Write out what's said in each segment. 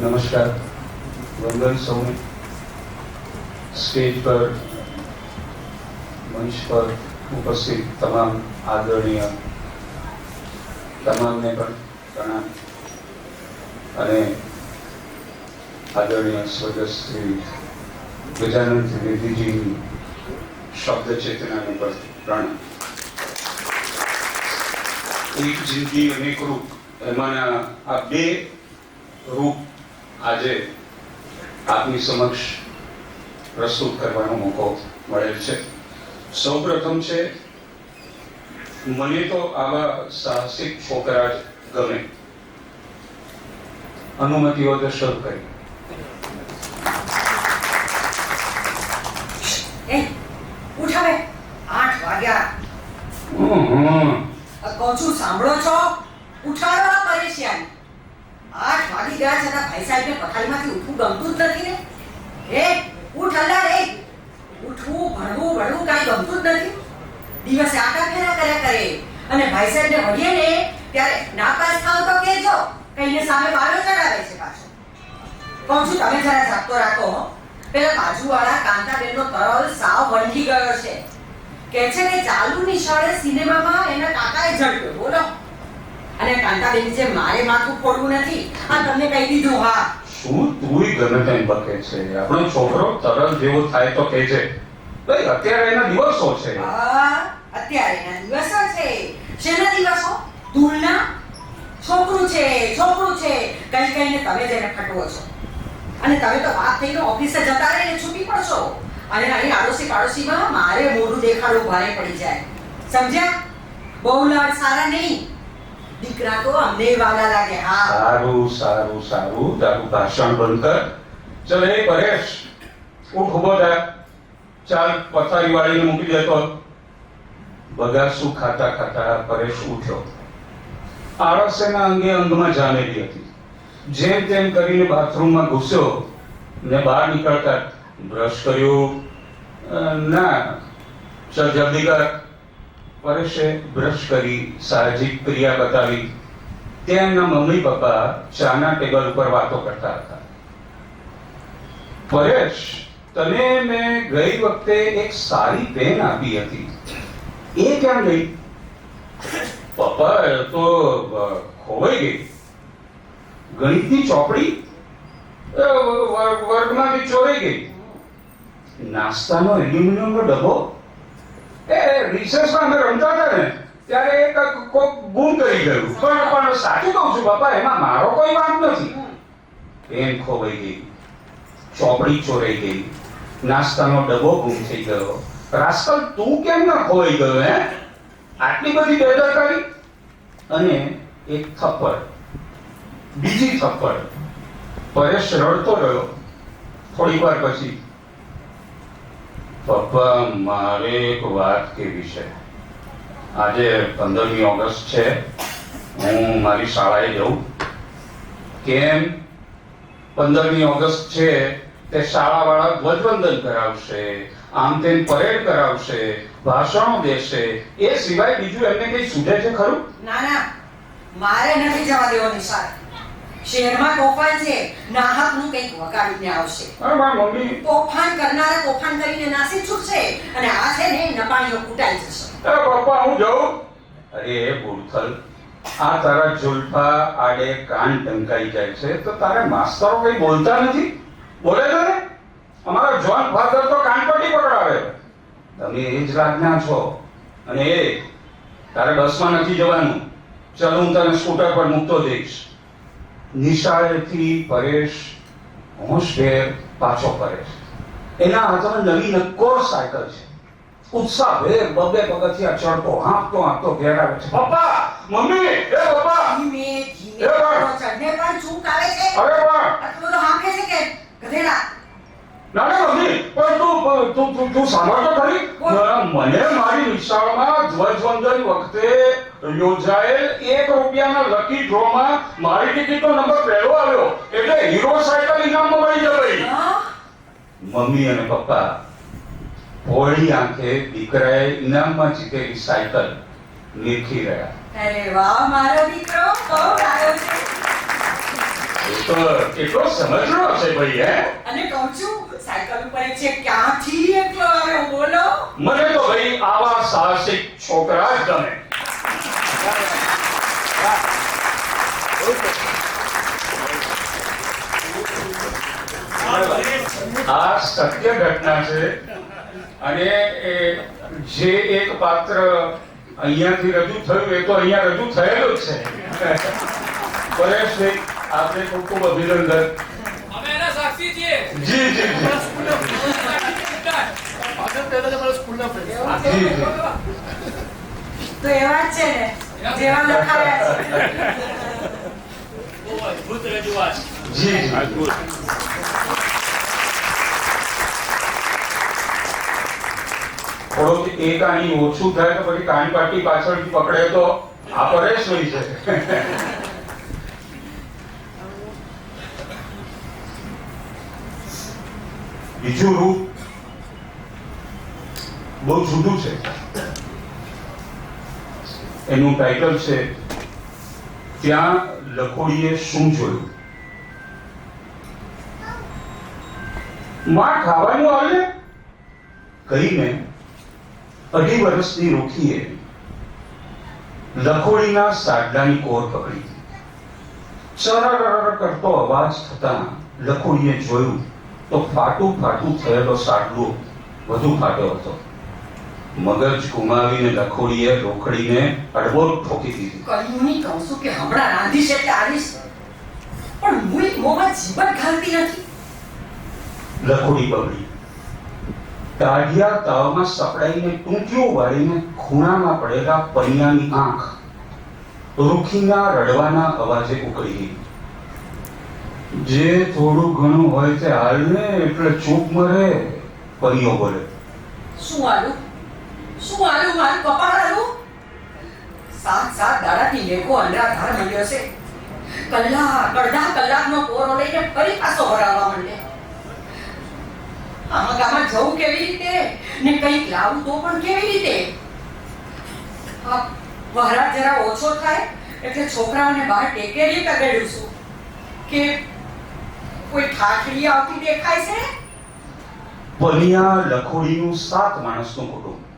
નમસ્કાર. વંદન સૌને. સ્ટેજ પર, મંચ પર ઉપસ્થિત તમામ આદરણીય, તમામને પણ પ્રણામ. અને આદરણીય સ્વર્ગસ્થ શ્રી ગજાનંદ ત્રિવેદીજીની શબ્દ ચેતનાને પણ પ્રણામ. એક જિંદગી અનેક રૂપ. એમાંના આ બે રૂપ આજે આપની સમક્ષ પ્રસ્તુત કરવાનો મોકો મળેલ છે. સૌપ્રથમ છે મને તો આવા સાહસિક છોકરા જ ગમે. અનુમતિ હોય તો શરૂ કરી. એ ઉઠ આઠ વાગ્યા. હમ. આ કહું છું સાંભળો છો? ઉઠાડો પરેશિયાની ગયા છતાં ભાઈ સાહેબને પથારીમાંથી ઉઠવું ગમતું જ નથી ને. હે, ઉઠ અલ્લા રે. ઉઠવું, ભણવું ભણવું કાંઈ ગમતું જ નથી. દિવસે આટા ફેરા કર્યા કરે. અને ભાઈ સાહેબને વળીએ ને, ત્યારે નાપાસ થાવ તો કહેજો. કહીને સામે બારો ચડાવે છે પાછો. કહું છું, તમે જરા જાગતો રાખો. પેલા બાજુવાળા કાંતાબેનનો તરલ સાવ વળગી ગયો છે. કે છે ને ચાલુ નિશાળે સિનેમામાં એના કાકાએ ઝડપ્યો. બોલો. અને કાંતાબેન છે મારે માથું ફોડવું નથી. આ તમને કહી દીધું હા. શું તુંય ગમે તેમ બકે છે? આપણો છોકરો તરત જેવો થાય તો કહેજે. ભાઈ અત્યારે એના દિવસો છે. અત્યારે એના દિવસો છે. શેના દિવસો? ધૂળના? છોકરું છે છોકરું છે. કઈ કઈને તમે જ એને ખટવો છો. અને તમે તો વાત થઈને ઓફિસે જતા રહીને છૂટી પડશો. અને અહીં આડોશી પાડોશીમાં મારે મોઢું દેખાડવું ભારે પડી જાય. સમજ્યા? બહુ લાડ સારા નહીં. દીકરા તો અમને વાલા લાગે, હા. સારું સારું સારું. તારું ભાષણ બંધ કર. ચલ એ પરેશ. ઉઠ ઊભો થા. ચાલ પથારી વાળીને મૂકી દેતો. બગાસુ ખાતા ખાતા પરેશ ઉઠ્યો. આળસ એના અંગે અંગમાં જામેલી હતી. જેમ તેમ કરીને બાથરૂમમાં ઘૂસ્યો ને બહાર નીકળતા બ્રશ કર્યું. ના. ચલ, જલ્દી કર. પરેશે બ્રશ કરી સાહજિક ક્રિયા બતાવી. ત્યાં એમના મમ્મી પપ્પા ચાના ટેબલ ઉપર વાતો કરતા હતા. પરેશ, તને મેં ગઈ વખતે એક સારી પેન આપી હતી. એ ક્યાં ગઈ? પપ્પા તો ખોવાઈ ગઈ. ગણિતની ચોપડી? વર્ગમાંથી ચોરાઈ ગઈ. નાસ્તાનો એલ્યુમિનિયમનો ડબ્બો? એ રિસર્ચમાં અમે રમતા હતા ને, ત્યારે એક કોક ગુમ કરી ગયું. પણ પણ સાચું કહું છું, બાપા, એમાં મારો કોઈ વાંક નથી. પેન ખોવાઈ ગઈ, ચોપડી ચોરાઈ ગઈ, નાસ્તાનો ડબ્બો ગુમ થઈ ગયો. રાસ્કલ, તું કેમ ના ખોવાઈ ગયો, હે? આટલી બધી બેદરકારી? અને એક થપ્પડ, બીજી થપ્પડ. પરેશ રડતો રહ્યો. થોડી વાર પછી પપ્પા, મારે એક વાત કેવી છે? આજે પંદરમી ઓગસ્ટ છે. હું મારી શાળાએ જઉં. કેમ? પંદરમી ઓગસ્ટ છે, તે શાળાવાળા ધ્વજવંદન કરાવશે, આમ તેમ પરેડ કરાવશે, ભાષણો દેશે. એ સિવાય બીજું એમને કઈ સૂઝે છે ખરું? ના ના. મારે નથી જવા દેવાની નિશાળ શહેરમાં તોફાન છે નાહકનું કંઈક વગાડીને આવશે. તોફાન કરનારા તોફાન કરીને નાસી છૂટશે અને આ છે ને નપાણીઓ કૂટાઈ જશે. અરે પપ્પા હું જાઉં? અરે બુડથલ આ તારા જુલ્ફા આડે કાન ટંકાઈ જાય છે તો તારે માસ્તરો કઈ બોલતા નથી? બોલે છે ને? અમારા જોન ફાધર તો કાનપટ્ટી પકડાવે. તમે એ જ રાજના છો. અને એ તારે બસમાં નથી જવાનું. ચલ હું તને સ્કૂટર પર મૂકતો જઈશ. નિશાળેથી પરેશ હોશભેર પાછો પરેશ. એના હાથમાં નવી નક્કોર સાયકલ છે. ઉત્સાહભેર બબે પગથિયા ચડતો હાંફતો હાંફતો ઘેર આવે છે. પપ્પા મમ્મી એ પપ્પા! ધીમે ધીમે! ચડને પણ ચૂક આવે છે. અરે પણ આટલું તો હાંફે છે કે ગધેડા? ના ના મમ્મી પણ તું તું તું ખરી? મને મારી નિશાળમાં ધ્વજવંદન વખતે યોજાયેલ એક રૂપિયાના લકી ડ્રોમાં મારી ટિકિટનો નંબર પહેલો આવ્યો. એટલે હીરો સાયકલ ઇનામમાં મળી હા? મમ્મી અને પપ્પા ભોળી આંખે દીકરાએ ઇનામમાં જીતેલી સાયકલ નિરખી રહ્યા. અરે વાહ મારો દીકરો બહુ ડાયો છે. તો કેટલો સમજણો છે ભાઈ હે? અને કહું છું સાયકલ ઉપર છે ક્યાંથી આવ્યો બોલો. મને તો ભાઈ આવા સાહસિક છોકરા જ ગમે. આ સત્ય ઘટના છે અને એ જે એક પાત્ર અહીંયાથી રજૂ થયું એ તો અહીંયા રજૂ થયેલું જ છે. પરેશભાઈ આપણે ખૂબ ખૂબ અભિનંદન. અમે એના સાક્ષી છીએ. જી જી જી. જી જી. તો એવા છે ને જેવા લખાયા બહુ અદ્ભુત રજૂઆત જી જી થોડુંક ઓછું થાય તો પછી કાન પાટી પાછળ પકડે તો આ પરેશ હોય છે. બીજું રૂપ બહુ જુદું છે. એનું ટાઇટલ છે, ત્યાં લખોડીએ શું જોયું? માં ખાવાનું આવે કહીને અઢી વર્ષની રોકીએ લખોડીના સાડલાની કોર પકડી. ચરર કરતો અવાજ થતા લખોડીએ જોયું તો ફાટું ફાટું થયેલો સાડલો વધુ ફાટ્યો હતો. મગજ ગુમાવીને લખોડીએ રોકડીને અડબો ઠોકી દીધી. કહ્યું નહીં કહું છું કે હમણાં રાંધી છે કે આવીશ પણ મુઈ મોમાં જીવન ખાલતી નથી. લખોડી બગડી દાઢિયા તાવમાં સપડાઈને ટૂંકીઓ વાળીને ખૂણામાં પડેલા પૈયાની આંખ રૂખીના રડવાના અવાજે ઉકળી ગઈ. જે થોડું ઘણું હોય તે હાલને એટલે ચૂપ મરે પરિયો બોલે. શું આલું શું આલું મારું કપાળ આલું સાત સાત દાડાથી લેખો અંડરાધાર મળ્યો છે. કલાક, અડધા કલાકનો કોરો લઈને ફરી પાછો હરાવવા માંડે. આમાં ગામમાં જવું કેવી રીતે? ને કંઈક લાવું તો પણ કેવી રીતે? વહરાટ જરા ઓછો થાય એટલે છોકરાઓને બહાર ટેકેલી તગાડ્યું છું. કે કોઈ ઠાઠડી આવતી દેખાય છે? પનિયા લખોડીનું સાત માણસનું કુટુંબ.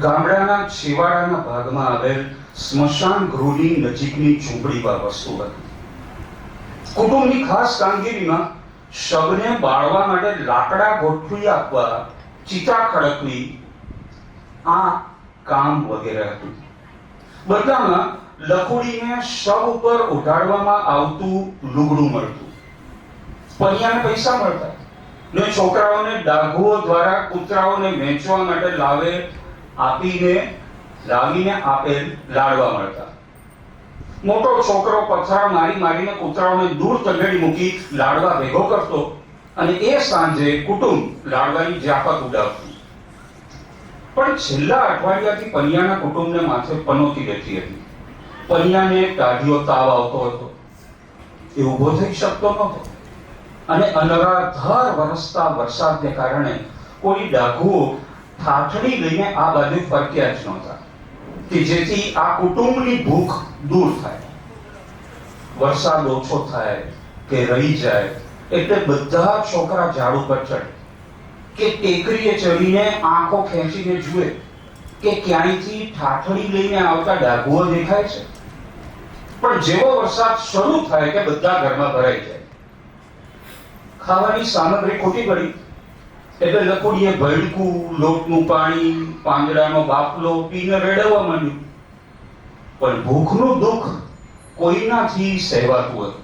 ગામડાના છેવાડાના ભાગમાં આવેલ સ્મશાન ગૃહની નજીકની ઝૂંપડીમાં વસ્તુ હતી. કુટુંબની ખાસ કામગીરીમાં શબને બાળવા માટે લાકડા ગોઠવી આપવા ચિતા ખડકવી આ કામ વગેરે હતું. બદલામાં લખોડીને શબ ઉપર ઉઠાડવામાં આવતું લુગડું મળતું. પૈયાને પૈસા મળતા. ને છોકરાઓને ડાઘુઓ દ્વારા કૂતરાઓને વેચવા માટે લાવે આપીને, લાવીને આપેલ લાડવા મળતા. મોટો છોકરો પથ્થર મારી મારીને કૂતરાઓને દૂર તગડી મૂકી લાડવા ભેગો કરતો અને એ સાંજે કુટુંબ લાડવાની જાફત ઉડાવતું. પણ છેલ્લા અઠવાડિયાથી પનિયાના કુટુંબને માથે પનોતી રહેતી હતી. પનિયાને ટાઢિયો તાવ આવતો હતો. એ ઊભો થઈ શકતો નહોતો. અને અનરાધાર વરસતા વરસાદને કારણે કોઈ ડાઘુઓ ઠાઠડી લઈને આ બાજુ ફરક્યા જ નહોતા કે જેથી આ કુટુંબની ભૂખ દૂર થાય. વરસાદ ઓછો થાય કે રહી જાય, એટલે બધા છોકરા ઝાડ ઉપર ચડે. કે ટેકરીએ ચડીને આંખો ખેંચીને જુએ, કે ક્યાંયથી ઠાઠડી લઈને આવતા ડાઘુઓ દેખાય છે. પણ જેવો વરસાદ શરૂ થાય કે બધા ઘરમાં ભરાઈ જાય. ખાવાની સામગ્રી ખોટી પડી. એટલે લકોડીએ ભડકું, લોટનું પાણી પાંદડાનો બાફલો પીને રેડવા માંડ્યું. પણ ભૂખનું દુઃખ કોઈનાથી સહેવાતું હતું.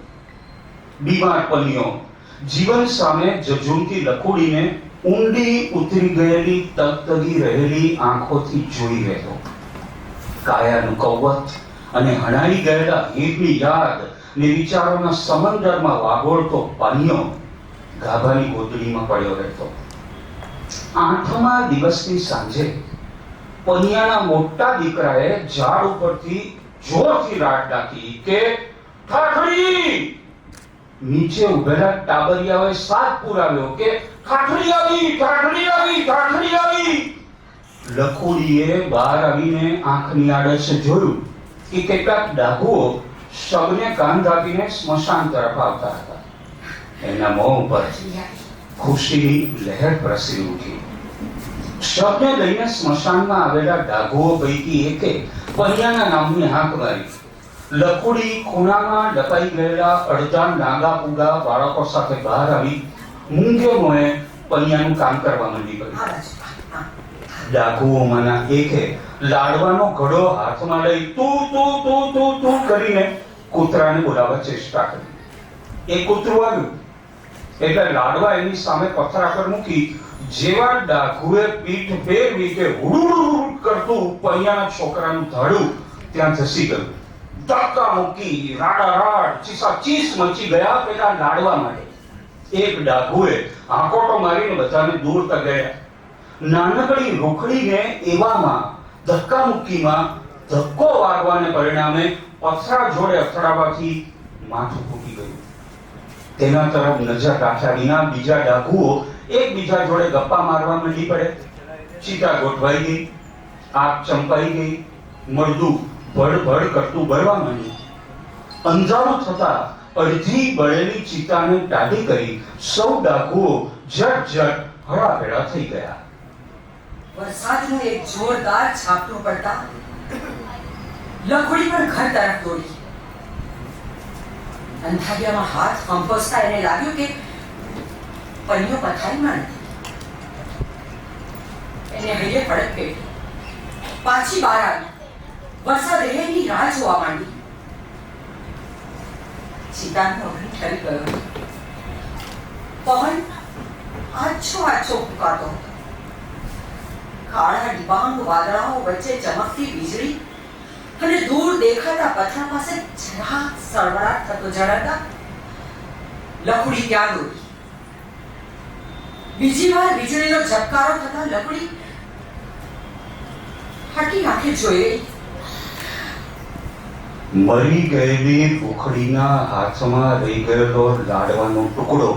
બીમાર પલ્યો જીવન સામે જજુમતી લખોડીને ઊંડી ઉતરી ગયેલી, તગતગી રહેલી આંખોથી જોઈ રહ્યો કાયાનું કવત અને હણાઈ ગયેલા હીરની યાદ ને વિચારોના સમંદરમાં વાગોળતો પાન્યો ગાભાની ગોદડીમાં પડ્યો રહેતો. આઠમા દિવસની સાંજે પનિયાના મોટા દીકરાએ ઝાડ ઉપરથી જોરથી રાડ નાખી કે ઠાઠડી નીચે ઉભેલા ટાબરિયાઓએ સાત પુરાવ્યો કે ઠાઠડી આવી ઠાઠડી આવી ઠાઠડી આવી. લખોડીએ બહાર આવીને આંખની આડશે જોયું કે કેટલાક ડાઘુઓ શબને કાન દાબીને સ્મશાન તરફ આવતા હતા. એના મોં ઉપર ખુશીની લહેર પ્રસરી ઉઠી. શબને લઈને સ્મશાનમાં આવેલા ડાઘુઓ પૈકી એકે પનિયાના નામની હાંક મારી. લખુડી ખૂણામાં લપાઈ ગયેલા અડધા નાગા પૂગા બાળકો સાથે બહાર આવી મૂંગે મોએ પૈયાનું કામ કરવા માંડી ગયું. ડાઘુઓમાંના. એકે લાડવાનો ઘડો હાથમાં લઈ તું તું તું તું તું કરીને કૂતરાને બોલાવવા ચેષ્ટા કરી. એ કૂતરું આવ્યું. એટલે લાડવા એની સામે પથરા પર મૂકી જેવા ડાઘુએ પીઠ ફેરવી કે હુડુડ કરતું પૈયાના છોકરાનું ધડું ત્યાં ધસી ગયું. ધક્કા મૂકી રાડા રાડ ચીસા ચીસ મચી ગયા પેલા લાડવા માટે. એક ડાકુએ આંકોટો મારીને બધાને દૂર ગયા. નાનકડી રોકડીને એવામાં ધક્કા મૂકીમાં ધક્કો વાગવાને પરિણામે પથરા જોડે અથડાવાથી માથું ફૂટી ગયું. તેના તરફ નજર રાખ્યા વિના બીજા ડાકુઓ એકબીજા જોડે ગપ્પા મારવા મંડી પડે. ચીતા ગોઠવાઈ ગઈ, આગ ચંપાઈ ગઈ મળદું ભડ ભડ કરતું બળવા માંડ્યું. અંધારું થતા અડધી બળેલી ચિતાને ટાઢી કરી સૌ ડાકુઓ જટ જટ હળાભેળા થઈ ગયા. વરસાદનું એક જોરદાર છાપટું પડતા લખોડી પણ ઘર તરફ દોડી. અંધારિયામાં હાથ કંપસતા એને લાગ્યું કે પન્યો પથારીમાં એને હૈયે પડક પેટી. પાછી બહાર આવી. વરસાદ રહેની રાહ જોવા માંડી. સીતાનો અભિન ઠરી ગયો. પવન આછો આછો ફૂંકાતો કાળા ડિબાંગ વાદળાઓ વચ્ચે ચમકતી વીજળી અને દૂર દેખાતા પથરા પાસે જરા સળવળાટ થતો જણાતા, લકડી ત્યાં દોડી બીજી વાર વીજળીનો ઝબકારો થતા લકડી હટી આંખે જોઈ રહી. મરી ગયેલી ભૂખડીના હાથમાં રહી ગયેલો લાડવાનો ટુકડો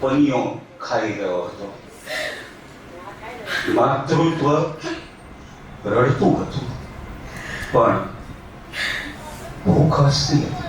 પનિયો ખાઈ રહ્યો હતો. માતૃત્વ રડતું હતું. પણ ભૂખ હસતી હતી